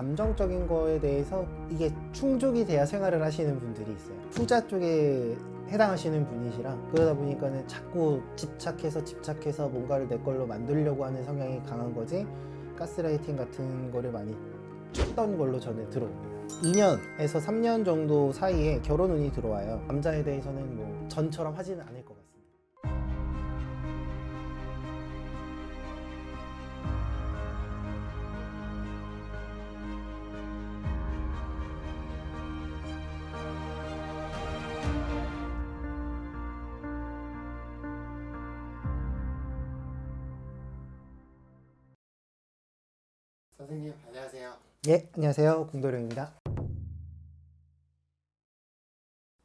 감정적인 거에 대해서 이게 충족이 돼야 생활을 하시는 분들이 있어요. 후자 쪽에 해당하시는 분이시라 그러다 보니까는 자꾸 집착해서 집착해서 뭔가를 내 걸로 만들려고 하는 성향이 강한 거지 가스라이팅 같은 거를 많이 쳤던 걸로 저는 들어옵니다. 2년에서 3년 정도 사이에 결혼 운이 들어와요. 남자에 대해서는 뭐 전처럼 하지는 않을 선생님 안녕하세요. 예, 안녕하세요. 공도령입니다.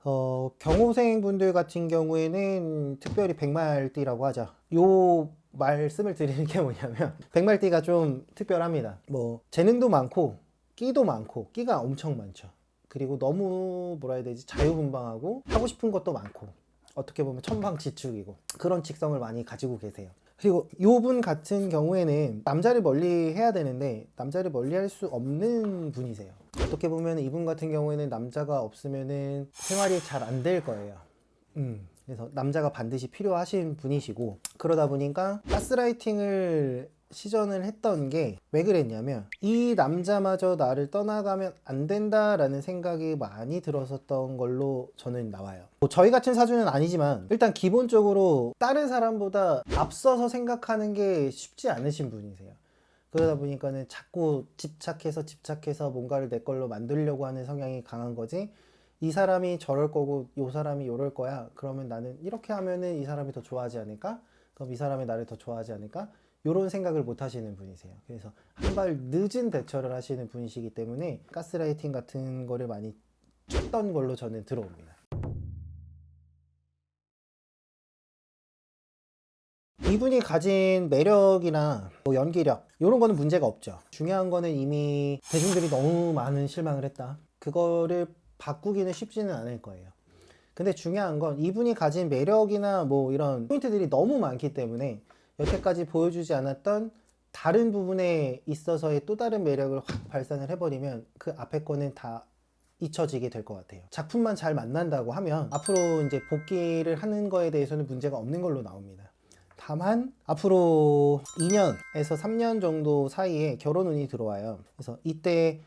어, 경호생 분들 같은 경우에는 특별히 백말띠라고 하죠. 요 말씀을 드리는 게 뭐냐면 백말띠가 좀 특별합니다. 뭐 재능도 많고 끼도 많고 끼가 엄청 많죠. 그리고 너무 뭐라 해야 되지 자유분방하고 하고 싶은 것도 많고 어떻게 보면 천방지축이고 그런 직성을 많이 가지고 계세요. 그리고 요분 같은 경우에는 남자를 멀리 해야 되는데 남자를 멀리 할 수 없는 분이세요. 어떻게 보면 이분 같은 경우에는 남자가 없으면은 생활이 잘 안 될 거예요. 음. 그래서 남자가 반드시 필요하신 분이시고 그러다 보니까 가스라이팅을 시전을 했던 게 왜 그랬냐면 이 남자마저 나를 떠나가면 안 된다라는 생각이 많이 들었었던 걸로 저는 나와요. 뭐 저희 같은 사주는 아니지만 일단 기본적으로 다른 사람보다 앞서서 생각하는 게 쉽지 않으신 분이세요. 그러다 보니까는 자꾸 집착해서 집착해서 뭔가를 내 걸로 만들려고 하는 성향이 강한 거지. 이 사람이 저럴 거고 이 사람이 이럴 거야. 그러면 나는 이렇게 하면은 이 사람이 더 좋아하지 않을까? 그럼 이 사람이 나를 더 좋아하지 않을까? 이런 생각을 못 하시는 분이세요. 그래서 한 발 늦은 대처를 하시는 분이시기 때문에 가스라이팅 같은 거를 많이 쳤던 걸로 저는 들어옵니다. 이분이 가진 매력이나 뭐 연기력 이런 거는 문제가 없죠. 중요한 거는 이미 대중들이 너무 많은 실망을 했다. 그거를 바꾸기는 쉽지는 않을 거예요. 근데 중요한 건 이분이 가진 매력이나 뭐 이런 포인트들이 너무 많기 때문에 여태까지 보여주지 않았던 다른 부분에 있어서의 또 다른 매력을 확 발산을 해버리면 그 앞에 거는 다 잊혀지게 될 것 같아요. 작품만 잘 만난다고 하면 앞으로 이제 복귀를 하는 거에 대해서는 문제가 없는 걸로 나옵니다. 다만 앞으로 2년에서 3년 정도 사이에 결혼 운이 들어와요. 그래서 이때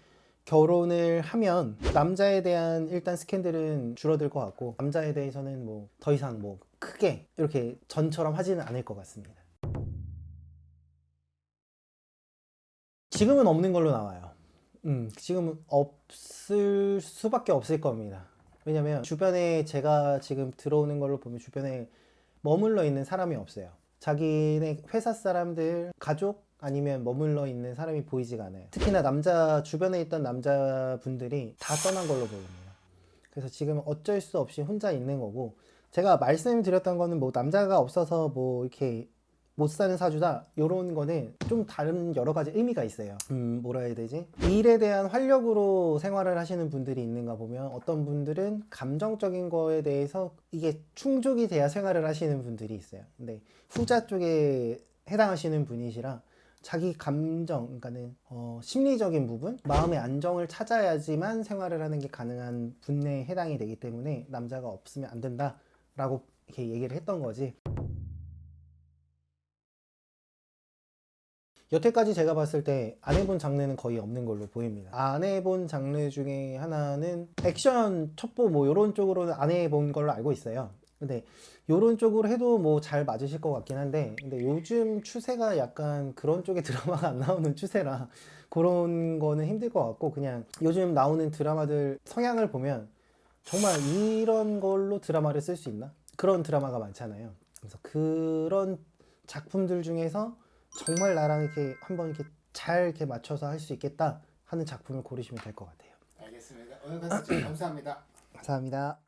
결혼을 하면 남자에 대한 일단 스캔들은 줄어들 것 같고 남자에 대해서는 뭐 더 이상 뭐 크게 이렇게 전처럼 하지는 않을 것 같습니다. 지금은 없는 걸로 나와요. 음, 지금은 없을 수밖에 없을 겁니다. 왜냐면 주변에 제가 지금 들어오는 걸로 보면 주변에 머물러 있는 사람이 없어요. 자기네 회사 사람들, 가족 아니면 머물러 있는 사람이 보이지가 않아요. 특히나 남자 주변에 있던 남자분들이 다 떠난 걸로 보입니다. 그래서 지금 어쩔 수 없이 혼자 있는 거고 제가 말씀드렸던 거는 뭐 남자가 없어서 뭐 이렇게 못 사는 사주다 이런 거는 좀 다른 여러 가지 의미가 있어요. 음 뭐라 해야 되지? 일에 대한 활력으로 생활을 하시는 분들이 있는가 보면 어떤 분들은 감정적인 거에 대해서 이게 충족이 돼야 생활을 하시는 분들이 있어요. 근데 후자 쪽에 해당하시는 분이시라 자기 감정, 그러니까는 어, 심리적인 부분, 마음의 안정을 찾아야지만 생활을 하는 게 가능한 분에 해당이 되기 때문에 남자가 없으면 안 된다라고 이렇게 얘기를 했던 거지. 여태까지 제가 봤을 때 안 해본 장르는 거의 없는 걸로 보입니다. 안 해본 장르 중에 하나는 액션, 첩보 뭐 이런 쪽으로는 안 해본 걸로 알고 있어요. 근데 이런 쪽으로 해도 뭐 잘 맞으실 것 같긴 한데 근데 요즘 추세가 약간 그런 쪽의 드라마가 안 나오는 추세라 그런 거는 힘들 것 같고 그냥 요즘 나오는 드라마들 성향을 보면 정말 이런 걸로 드라마를 쓸 수 있나? 그런 드라마가 많잖아요. 그래서 그런 작품들 중에서 정말 나랑 이렇게 한번 이렇게 잘 이렇게 맞춰서 할 수 있겠다 하는 작품을 고르시면 될 것 같아요. 알겠습니다. 오늘 컨설팅 감사합니다. 감사합니다.